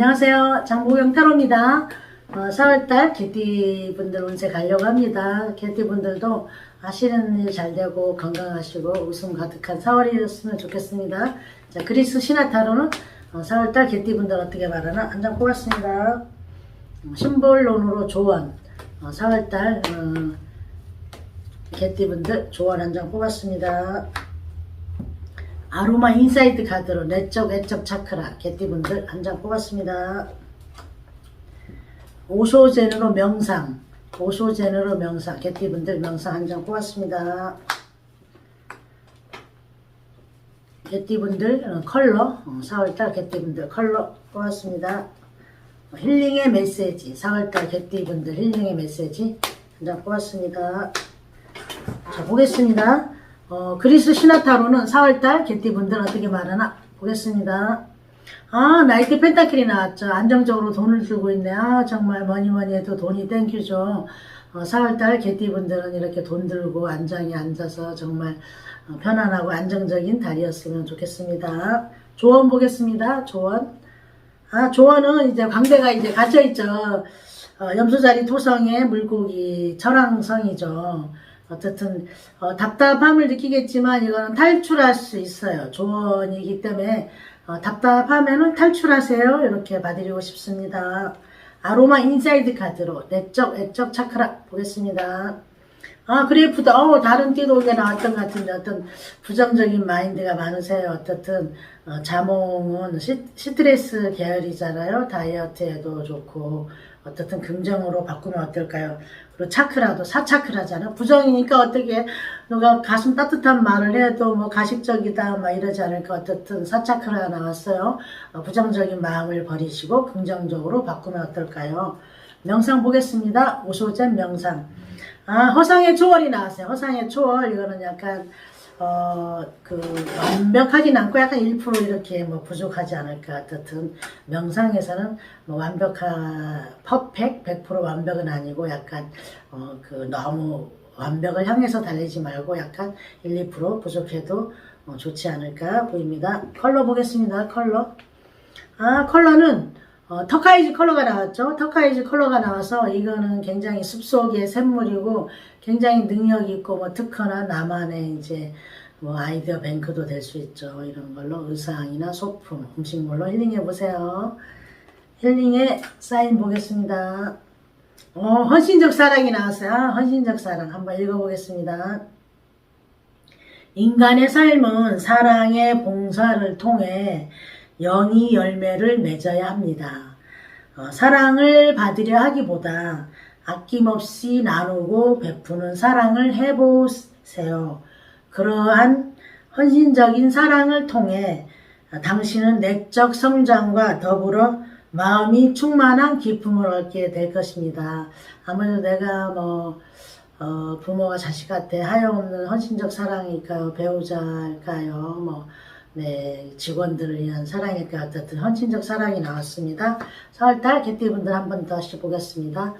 안녕하세요. 장보경 타로입니다. 어, 4월달 개띠분들 운세 가려고 합니다. 개띠분들도 하시는 일 잘 되고 건강하시고 웃음 가득한 4월이었으면 좋겠습니다. 자, 그리스 신화 타로는 어, 4월달 개띠분들 어떻게 말하나 한 장 뽑았습니다. 어, 심볼론으로 조언. 어, 4월달 어, 개띠분들 조언 한 장 뽑았습니다. 아로마 인사이드 카드로 내적 외적 차크라 개띠분들 한 장 뽑았습니다. 오쇼제너로 명상 오쇼제너로 명상 개띠분들 명상 한 장 뽑았습니다. 개띠분들 어, 컬러 어, 4월달 개띠분들 컬러 뽑았습니다. 어, 힐링의 메시지 4월달 개띠분들 힐링의 메시지 한 장 뽑았습니다. 자, 보겠습니다. 어, 그리스 시나타로는 4월달 개띠분들 어떻게 말하나 보겠습니다. 아, 나이트 펜타킬이 나왔죠. 안정적으로 돈을 들고 있네. 아, 정말 뭐니 뭐니 해도 돈이 땡큐죠. 어, 4월달 개띠분들은 이렇게 돈 들고 안장에 앉아서 정말 어, 편안하고 안정적인 달이었으면 좋겠습니다. 조언 보겠습니다. 조언. 아, 조언은 이제 광대가 이제 갇혀있죠. 어, 염소자리 토성의 물고기 철왕성이죠. 어쨌든 어, 답답함을 느끼겠지만 이거는 탈출할 수 있어요. 조언이기 때문에 어, 답답하면은 탈출하세요. 이렇게 봐드리고 싶습니다. 아로마 인사이드 카드로 내적 외적 차크라 보겠습니다. 아 그래프다. 어 다른 띠독에 나왔던 것 같은데 어떤 부정적인 마인드가 많으세요. 어떻든 어, 자몽은 시, 스트레스 계열이잖아요. 다이어트에도 좋고 어떻든 긍정으로 바꾸면 어떨까요? 그리고 차크라도 사차크라잖아. 부정이니까 어떻게 누가 가슴 따뜻한 말을 해도 뭐 가식적이다 막 이러지 않을까. 어떻든 사차크라 나왔어요. 어, 부정적인 마음을 버리시고 긍정적으로 바꾸면 어떨까요? 명상 보겠습니다. 오소잼 명상. 아, 허상의 초월이 나왔어요. 허상의 초월. 이거는 약간, 어, 그, 완벽하진 않고 약간 1% 이렇게 뭐 부족하지 않을까. 어떻든, 명상에서는 뭐 완벽한, 퍼펙, 100% 완벽은 아니고 약간, 어, 그, 너무 완벽을 향해서 달리지 말고 약간 1, 2% 부족해도 어, 좋지 않을까 보입니다. 컬러 보겠습니다. 컬러. 아, 컬러는 어, 터카이즈 컬러가 나왔죠. 터카이즈 컬러가 나와서 이거는 굉장히 숲속의 샘물이고 굉장히 능력 있고 뭐 특허나 나만의 이제 뭐 아이디어 뱅크도 될 수 있죠. 이런 걸로 의상이나 소품, 음식물로 힐링해 보세요. 힐링의 사인 보겠습니다. 어, 헌신적 사랑이 나왔어요. 아, 헌신적 사랑 한번 읽어보겠습니다. 인간의 삶은 사랑의 봉사를 통해 영이 열매를 맺어야 합니다. 어, 사랑을 받으려 하기보다 아낌없이 나누고 베푸는 사랑을 해보세요. 그러한 헌신적인 사랑을 통해 당신은 내적 성장과 더불어 마음이 충만한 기쁨을 얻게 될 것입니다. 아무래도 내가 뭐 어, 부모가 자식한테 하염없는 헌신적 사랑일까요? 배우자일까요? 뭐, 네, 직원들을 위한 사랑일까요? 어쨌든 헌신적 사랑이 나왔습니다. 4월달 개띠분들 한 번 다시 보겠습니다.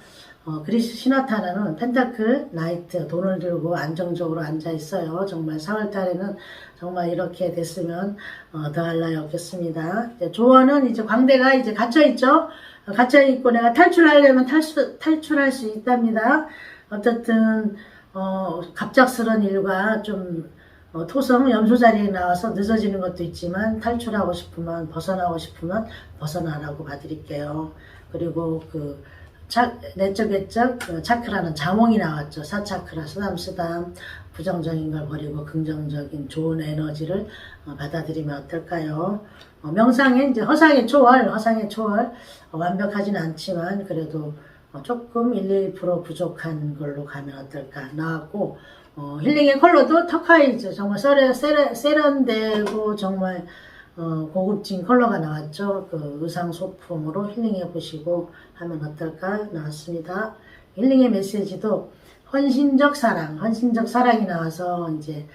어, 그리스 시나타나는 펜타클 나이트 돈을 들고 안정적으로 앉아 있어요. 정말 4월달에는 정말 이렇게 됐으면 어, 더할 나위 없겠습니다. 이제 조언은 이제 광대가 이제 갇혀 있죠. 어, 갇혀 있고 내가 탈출하려면 탈수, 탈출할 수 있답니다. 어쨌든 어, 갑작스런 일과 좀 어, 토성 염소 자리에 나와서 늦어지는 것도 있지만 탈출하고 싶으면 벗어나고 싶으면 벗어나라고 봐드릴게요. 그리고 그 차, 내적 외적 그 차크라는 자몽이 나왔죠. 사차크라 쓰담 쓰담 부정적인 걸 버리고 긍정적인 좋은 에너지를 어, 받아들이면 어떨까요? 어, 명상에 이제 허상의 초월, 허상의 초월 어, 완벽하진 않지만 그래도 어, 조금 1, 2% 부족한 걸로 가면 어떨까 나왔고 어, 힐링의 컬러도 터카이즈 정말 세련, 세련, 세련되고 정말 어, 고급진 컬러가 나왔죠. 그 의상 소품으로 힐링해 보시고 하면 어떨까 나왔습니다. 힐링의 메시지도 헌신적 사랑, 헌신적 사랑이 나와서 이제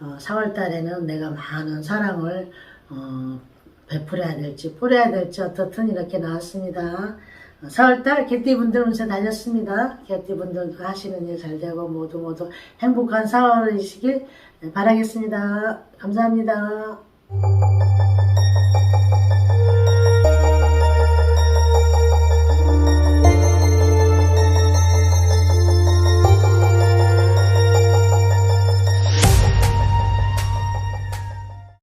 어, 4월 달에는 내가 많은 사랑을 어, 베풀어야 될지 뿌려야 될지 어떻든 이렇게 나왔습니다. 4월달 개띠분들 운세 달렸습니다. 개띠분들 하시는 일 잘 되고 모두 모두 행복한 4월이시길 바라겠습니다. 감사합니다.